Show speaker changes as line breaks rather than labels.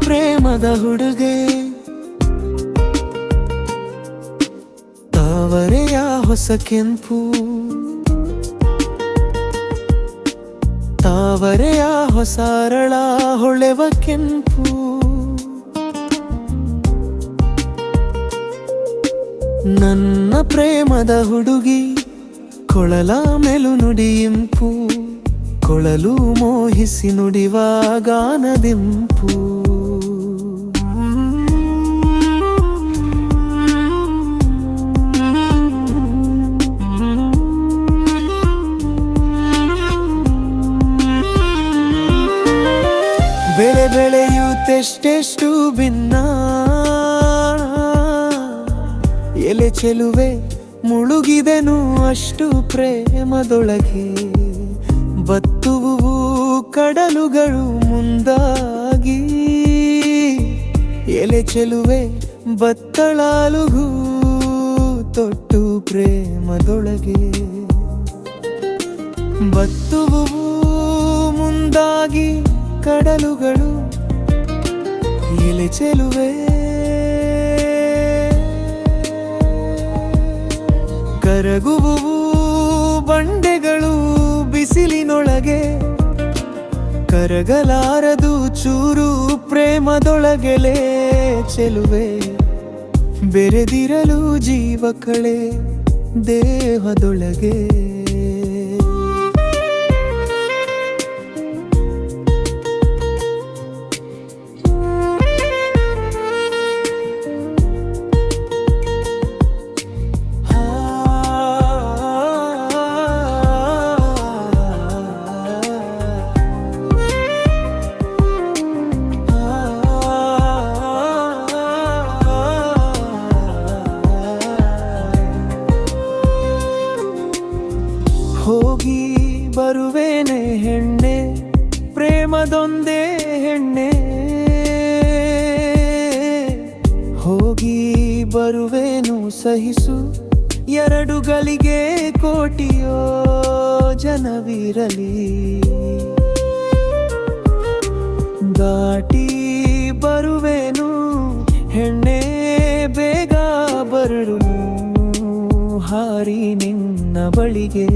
ಪ್ರೇಮದ ಹುಡುಗೆ ತಾವರೆಯ ಹೊಸ ಕೆಂಪು. ತಾವರೆಯ ಹೊಸ ಅರಳ ಹೊಳೆವ ಕೆಂಪು. ನನ್ನ ಪ್ರೇಮದ ಹುಡುಗಿ ಕೊಳಲ ಮೆಲು ನುಡಿಯಿಂಪು ಕೊಳಲು ಮೋಹಿಸಿ ನುಡಿವ ಗಾನದಿಂಪು. ಬೆಳೆ ಬೆಳೆಯುತ್ತೆಷ್ಟೆಷ್ಟು ಭಿನ್ನ. ಎಲೆ ಚೆಲುವೆ ಮುಳುಗಿದೆನು ಅಷ್ಟು ಪ್ರೇಮದೊಳಗೆ. ಬತ್ತುವು ಕಡಲುಗಳು ಮುಂದಾಗಿ ಎಲೆ ಚೆಲುವೆ ಬತ್ತಳಾಲುಗೂ ತೊಟ್ಟು ಪ್ರೇಮದೊಳಗೆ. ಬತ್ತುವು ಮುಂದಾಗಿ ಕಡಲುಗಳು ಎಲೆ ಚೆಲುವೆ ಕರಗುವು ಬಂಡೆಗಳು ಬಿಸಿಲಿನೊಳಗೆ ಕರಗಲಾರದು ಚೂರು ಪ್ರೇಮದೊಳಗೆಲೆ ಚೆಲುವೆ. ಬೆರೆದಿರಲು ಜೀವಕಳೆ ದೇಹದೊಳಗೆ. ಬರುವೇನೆ ಹೆಣ್ಣೆ, ಪ್ರೇಮದೊಂದೇ ಹೆಣ್ಣೆ. ಹೋಗಿ ಬರುವೇನು ಸಹಿಸು, ಎರಡು ಗಳಿಗೆ ಕೋಟಿಯೋ ಜನವಿರಲಿ. ದಾಟಿ ಬರುವೆನು ಹೆಣ್ಣೆ, ಬೇಗ ಬರಡು ಹಾರಿ ನಿನ್ನ ಬಳಿಗೆ.